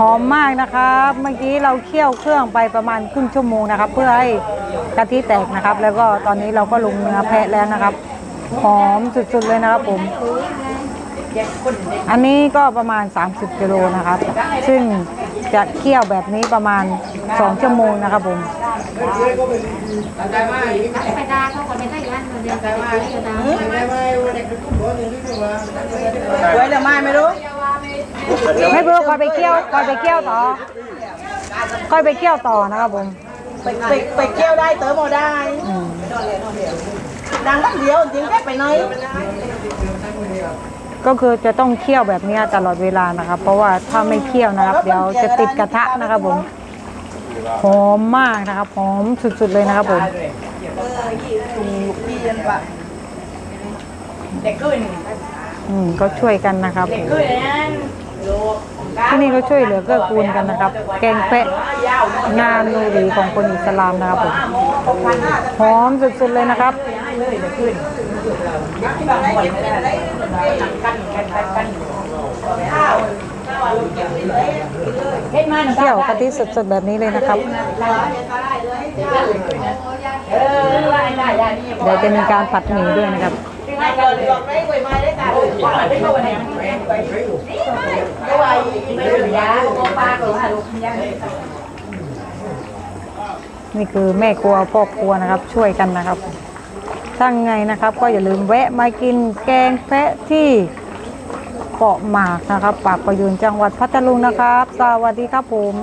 หอมมากนะครับ เมื่อกี้เราเคี่ยวเครื่องไปประมาณครึ่งชั่วโมงนะครับ เพื่อให้กะทิแตกนะครับ แล้วก็ตอนนี้เราก็ลงเนื้อแพะแล้วนะครับ หอมสุดๆเลยนะครับผม อันนี้ก็ประมาณ 30กิโลนะครับ ซึ่งจะเคี่ยวแบบนี้ประมาณ 2 ชั่วโมงนะครับผมไปดาเขาก็ไม่ได้ยันเดียวกันไปดาไว้เดี๋ยวไม่ไม่รู้ ไม่เบื่อคอยไปเคี่ยวคอยไปเคี่ยวต่อคอยไปเคี่ยวต่อนะครับผมไปไปไปเกี่ยวได้เติมเอาได้อืมดังนักเดียวจริงแค่ไปไหนก็คือจะต้องเคี่ยวแบบนี้ตลอดเวลานะครับ เพราะว่าถ้าไม่เคี่ยวนะครับ เดี๋ยวจะติดกระทะนะครับผมหอมมากนะครับหอมสุดๆเลยนะครับผมเด็กขึ้นอืมก็ช่วยกันนะครับผมขึ้นนั้น ที่นี่ก็ช่วยเหลือเกื้อกูลกันนะครับ แกงแพะงานนูรีของคนอิสลามนะครับผมหอมสุดๆเลยนะครับเฮ็ดมาหนึ่งเคี่ยวกะทิสดๆแบบนี้เลยนะครับได้เดี๋ยวจะมีการผัดหมี่ด้วยนะครับ ให้ก่อนก่อนไม่คุยมาได้กันไม่เข้าวันไหนด้วไม่ถึงยาป้าก็หาลูกยังนี่คือแม่ครัวพ่อครัวนะครับช่วยกันนะครับถ้าไงนะครับ ก็อย่าลืมแวะมากินแกงแพะที่เกาะหมากนะครับ ปากประยูนจังหวัดพัทลุงนะครับ สวัสดีครับผม